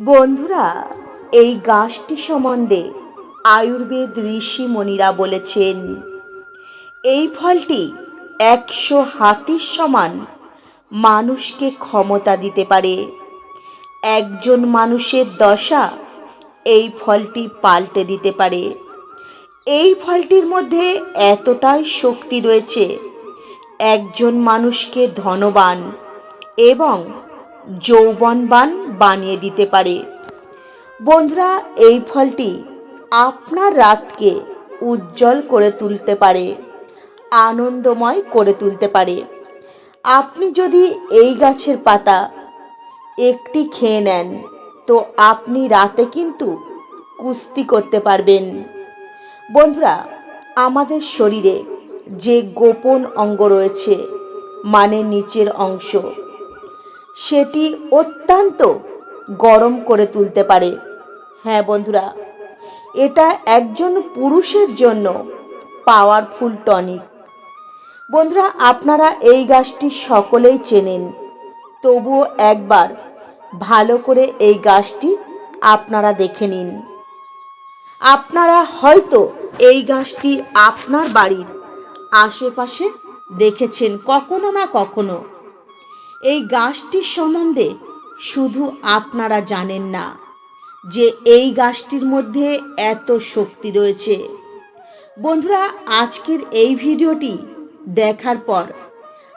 বন্ধুরা, এই গাছটি সম্বন্ধে আয়ুর্বেদ ঋষি মণিরা বলেছেন, এই ফলটি একশো হাতির সমান মানুষকে ক্ষমতা দিতে পারে। একজন মানুষের দশা এই ফলটি পাল্টে দিতে পারে। এই ফলটির মধ্যে এতটাই শক্তি রয়েছে, একজন মানুষকে ধনবান এবং যৌবনবান বানিয়ে দিতে পারে। বন্ধুরা, এই ফলটি আপনার রাতকে উজ্জ্বল করে তুলতে পারে, আনন্দময় করে তুলতে পারে। আপনি যদি এই গাছের পাতা একটি খেয়ে নেন, তো আপনি রাতে কিন্তু কুস্তি করতে পারবেন। বন্ধুরা, আমাদের শরীরে যে গোপন অঙ্গ রয়েছে মানে নিচের অংশ সেটি অত্যন্ত গরম করে তুলতে পারে। হ্যাঁ বন্ধুরা, এটা একজন পুরুষের জন্য পাওয়ারফুল টনিক বন্ধুরা, আপনারা এই গাছটি সকলেই চেনেন। তবুও একবার ভালো করে এই গাছটি আপনারা দেখে নিন। আপনারা হয়তো এই গাছটি আপনার বাড়ির আশেপাশে দেখেছেন কখনো না কখনো। এই গাছটির সম্বন্ধে শুধু আপনারা জানেন না যে এই গাছটির মধ্যে এত শক্তি রয়েছে। বন্ধুরা, আজকের এই ভিডিওটি দেখার পর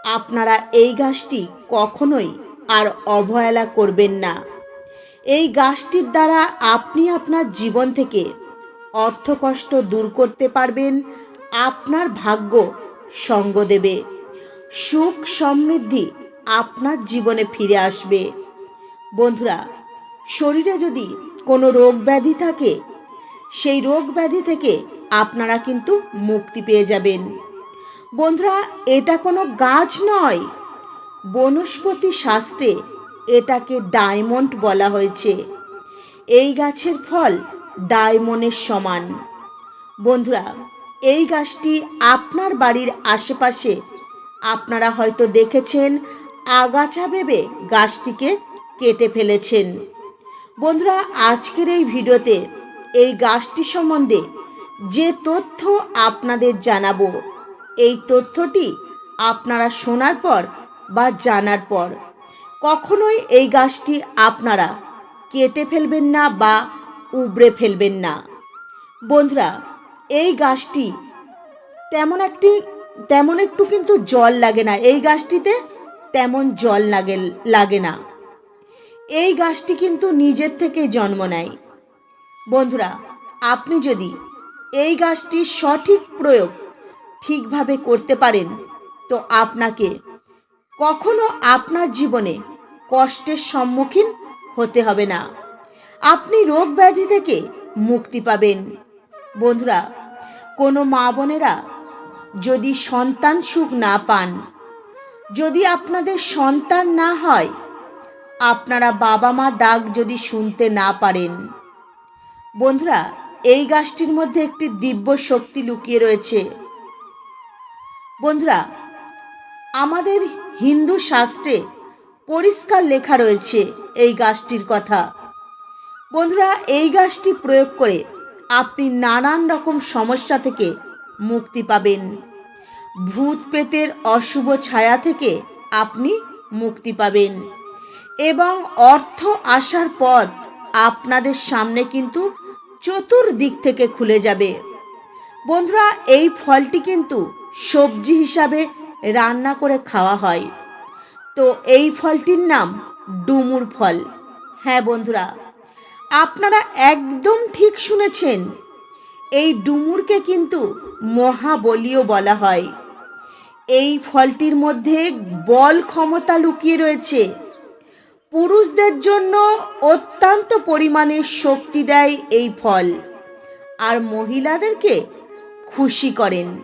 আপনারা এই গাছটি কখনোই আর অবহেলা করবেন না। এই গাছটির দ্বারা আপনি আপনার জীবন থেকে অর্থকষ্ট দূর করতে পারবেন, আপনার ভাগ্য সঙ্গ দেবে, সুখ সমৃদ্ধি আপনার জীবনে ফিরে আসবে। বন্ধুরা, শরীরে যদি কোনো রোগ ব্যাধি থাকে, সেই রোগ ব্যাধি থেকে আপনারা কিন্তু মুক্তি পেয়ে যাবেন। বন্ধুরা, এটা কোনো গাছ নয়। বনস্পতি শাস্ত্রে এটাকে ডায়মন্ড বলা হয়েছে। এই গাছের ফল ডায়মন্ডের সমান। বন্ধুরা, এই গাছটি আপনার বাড়ির আশেপাশে, আপনারা হয়তো দেখেছেন আগাছা ভেবে গাছটিকে কেটে ফেলেছেন। বন্ধুরা, আজকের এই ভিডিওতে এই গাছটি সম্বন্ধে যে তথ্য আপনাদের জানাব, এই তথ্যটি আপনারা শোনার পর বা জানার পর, কখনোই এই গাছটি আপনারা কেটে ফেলবেন না বা উবড়ে ফেলবেন না। বন্ধুরা, এই গাছটি তেমন একটি, তেমন একটু কিন্তু জল লাগে না। এই গাছটিতে তেমন জল লাগে লাগে না। এই গাছটি কিন্তু নিজের থেকে জন্ম নেয়। বন্ধুরা, আপনি যদি এই গাছটির সঠিক প্রয়োগ ঠিকভাবে করতে পারেন, তো আপনাকে কখনো আপনার জীবনে কষ্টের সম্মুখীন হতে হবে না। আপনি রোগ ব্যাধি থেকে মুক্তি পাবেন। বন্ধুরা, কোনো মা বোনেরা যদি সন্তান সুখ না পান যদি আপনাদের সন্তান না হয়, আপনারা বাবা মা ডাক যদি শুনতে না পারেন। বন্ধুরা, এই গাছটির মধ্যে একটি দিব্য শক্তি লুকিয়ে রয়েছে। বন্ধুরা, আমাদের হিন্দু শাস্ত্রে পরিষ্কার লেখা রয়েছে এই গাছটির কথা। বন্ধুরা, এই গাছটি প্রয়োগ করে আপনি নানান রকম সমস্যা থেকে মুক্তি পাবেন। ভূত পেতের অশুভ ছায়া থেকে আপনি মুক্তি পাবেন। এবং অর্থ আসার পথ আপনাদের সামনে কিন্তু চতুর্দিক থেকে খুলে যাবে। বন্ধুরা, এই ফলটি কিন্তু সবজি হিসাবে রান্না করে খাওয়া হয়। তো এই ফলটির নাম ডুমুর ফল। হ্যাঁ বন্ধুরা, আপনারা একদম ঠিক শুনেছেন। এই ডুমুরকে কিন্তু মহাবলীয় বলা হয়। এই ফলটির মধ্যে বল ক্ষমতা লুকিয়ে রয়েছে। পুরুষদের জন্য অত্যন্ত পরিমাণে শক্তি দেয় এই ফল। আর মহিলাদেরকে খুশি করেন।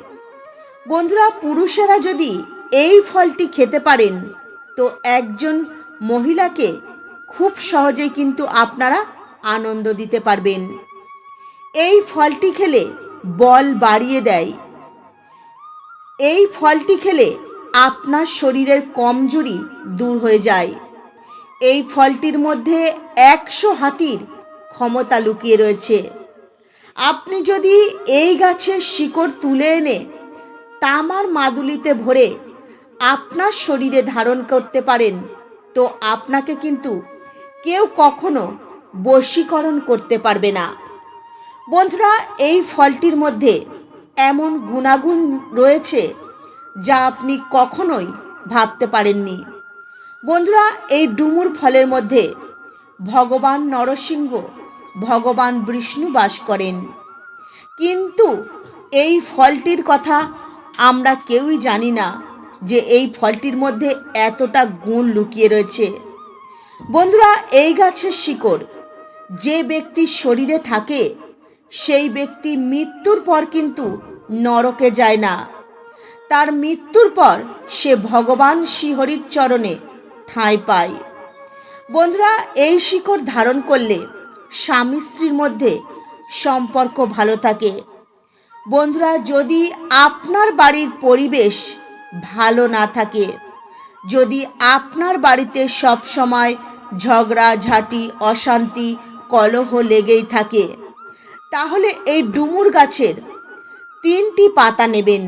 বন্ধুরা, পুরুষেরা যদি এই ফলটি খেতে পারেন, তো একজন মহিলাকে খুব সহজেই কিন্তু আপনারা আনন্দ দিতে পারবেন। এই ফলটি খেলে বল বাড়িয়ে দেয়। এই ফলটি খেলে আপনার শরীরের কমজোরি দূর হয়ে যায়। এই ফলটির মধ্যে একশো হাতির ক্ষমতা লুকিয়ে রয়েছে। আপনি যদি এই গাছের শিকড় তুলে এনে তামার মাদুলিতে ভরে আপনার শরীরে ধারণ করতে পারেন, তো আপনাকে কিন্তু কেউ কখনো বশীকরণ করতে পারবে না। বন্ধুরা, এই ফলটির মধ্যে এমন গুণাগুণ রয়েছে যা আপনি কখনোই ভাবতে পারেননি। বন্ধুরা, এই ডুমুর ফলের মধ্যে ভগবান নরসিংহ, ভগবান বিষ্ণু বাস করেন। কিন্তু এই ফলটির কথা আমরা কেউই জানি না যে এই ফলটির মধ্যে এতটা গুণ লুকিয়ে রয়েছে। বন্ধুরা, এই গাছের শিকড় যে ব্যক্তির শরীরে থাকে সেই ব্যক্তি মৃত্যুর পর কিন্তু নরকে যায় না। তার মৃত্যুর পর সে ভগবান শ্রীহরির চরণে ঠাঁই পায়। বন্ধুরা, এই শিকড় ধারণ করলে স্বামী স্ত্রীর মধ্যে সম্পর্ক ভালো থাকে। বন্ধুরা, যদি আপনার বাড়ির পরিবেশ ভালো না থাকে, যদি আপনার বাড়িতে সব সময় ঝগড়া, ঝাঁটি, অশান্তি, কলহ লেগেই থাকে তাহলে এই ডুমুর গাছের তিনটি পাতা নেবেন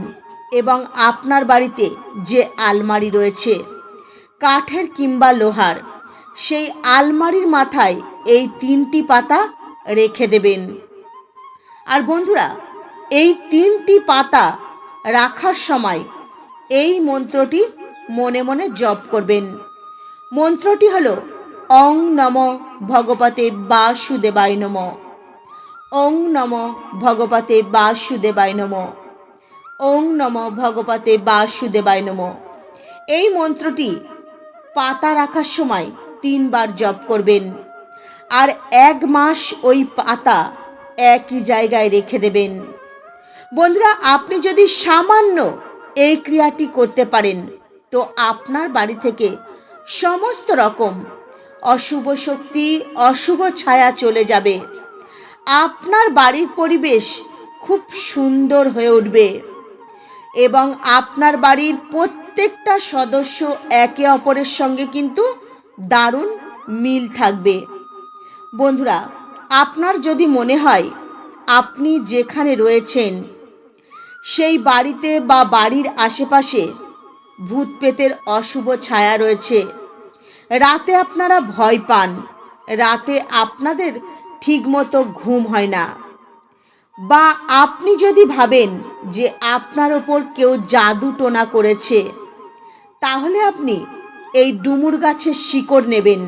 এবং আপনার বাড়িতে যে আলমারি রয়েছে, কাঠের কিংবা লোহার, সেই আলমারির মাথায় এই তিনটি পাতা রেখে দেবেন। আর বন্ধুরা, এই তিনটি পাতা রাখার সময় এই মন্ত্রটি মনে মনে জপ করবেন। মন্ত্রটি হল অং নম ভগবতে বাসুদেবায় নম। ওং নম ভগবতে বাসুদেবায় নম। ওং নম ভগবতে বাসুদেবায় নম। এই মন্ত্রটি পাতা রাখার সময় তিনবার জপ করবেন আর এক মাস ওই পাতা একই জায়গায় রেখে দেবেন। বন্ধুরা, আপনি যদি সামান্য এই ক্রিয়াটি করতে পারেন, তো আপনার বাড়ি থেকে সমস্ত রকম অশুভ শক্তি, অশুভ ছায়া চলে যাবে। আপনার বাড়ির পরিবেশ খুব সুন্দর হয়ে উঠবে এবং আপনার বাড়ির প্রত্যেকটা সদস্য একে অপরের সঙ্গে কিন্তু দারুণ মিল থাকবে। বন্ধুরা, আপনার যদি মনে হয় আপনি যেখানে রয়েছেন, সেই বাড়িতে বা বাড়ির আশেপাশে ভূত পেতের অশুভ ছায়া রয়েছে, রাতে আপনারা ভয় পান, রাতে আপনাদের ঠিকমতো ঘুম হয় না। বা আপনি যদি ভাবেন যে আপনার ওপর কেউ জাদু টোনা করেছে, তাহলে আপনি এই ডুমুর গাছের শিকড় নেবেন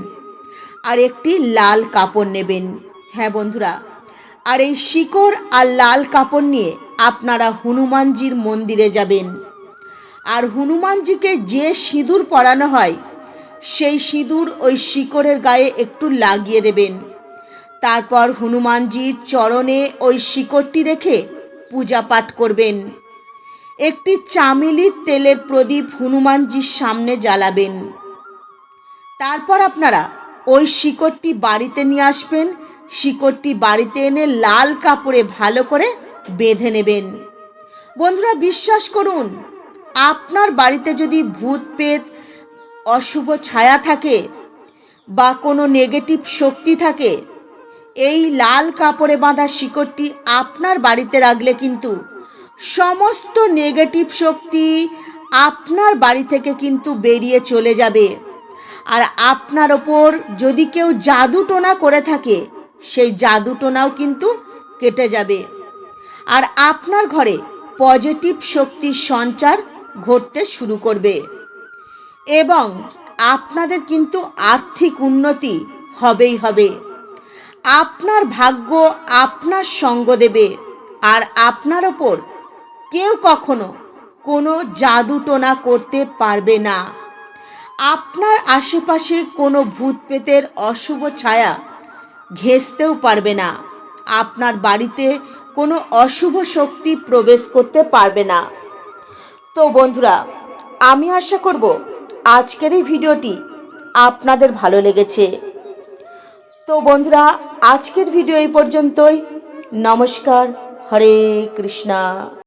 আর একটি লাল কাপড় নেবেন। হ্যাঁ বন্ধুরা, আর এই শিকড় আর লাল কাপড় নিয়ে আপনারা হনুমানজির মন্দিরে যাবেন। আর হনুমানজিকে যে সিঁদুর পরানো হয়, সেই সিঁদুর ওই শিকড়ের গায়ে একটু লাগিয়ে দেবেন। তারপর হনুমানজির চরণে ওই শিকড়টি রেখে পূজা পাঠ করবেন। একটি চামেলির তেলের প্রদীপ হনুমানজির সামনে জ্বালাবেন। তারপর আপনারা ওই শিকড়টি বাড়িতে নিয়ে আসবেন। শিকড়টি বাড়িতে এনে লাল কাপড়ে ভালো করে বেঁধে নেবেন। বন্ধুরা, বিশ্বাস করুন, আপনার বাড়িতে যদি ভূত পেত অশুভ ছায়া থাকে বা কোনো নেগেটিভ শক্তি থাকে এই লাল কাপড়ে বাঁধা শিকড়টি আপনার বাড়িতে রাখলে কিন্তু সমস্ত নেগেটিভ শক্তি আপনার বাড়ি থেকে কিন্তু বেরিয়ে চলে যাবে। আর আপনার ওপর যদি কেউ জাদু টোনা করে থাকে, সেই জাদু টোনাও কিন্তু কেটে যাবে। আর আপনার ঘরে পজিটিভ শক্তির সঞ্চার ঘটতে শুরু করবে। এবং আপনাদের কিন্তু আর্থিক উন্নতি হবেই হবে। আপনার ভাগ্য আপনার সঙ্গ দেবে আর আপনার ওপর কেউ কখনো কোনো জাদু টোনা করতে পারবে না। আপনার আশেপাশে কোনো ভূত পেতের অশুভ ছায়া ঘেঁষতেও পারবে না। আপনার বাড়িতে কোনো অশুভ শক্তি প্রবেশ করতে পারবে না। তো বন্ধুরা, আমি আশা করব আজকের এই ভিডিওটি আপনাদের ভালো লেগেছে। তো বন্ধুরা আজকের ভিডিও এই পর্যন্তই। নমস্কার হরে কৃষ্ণা।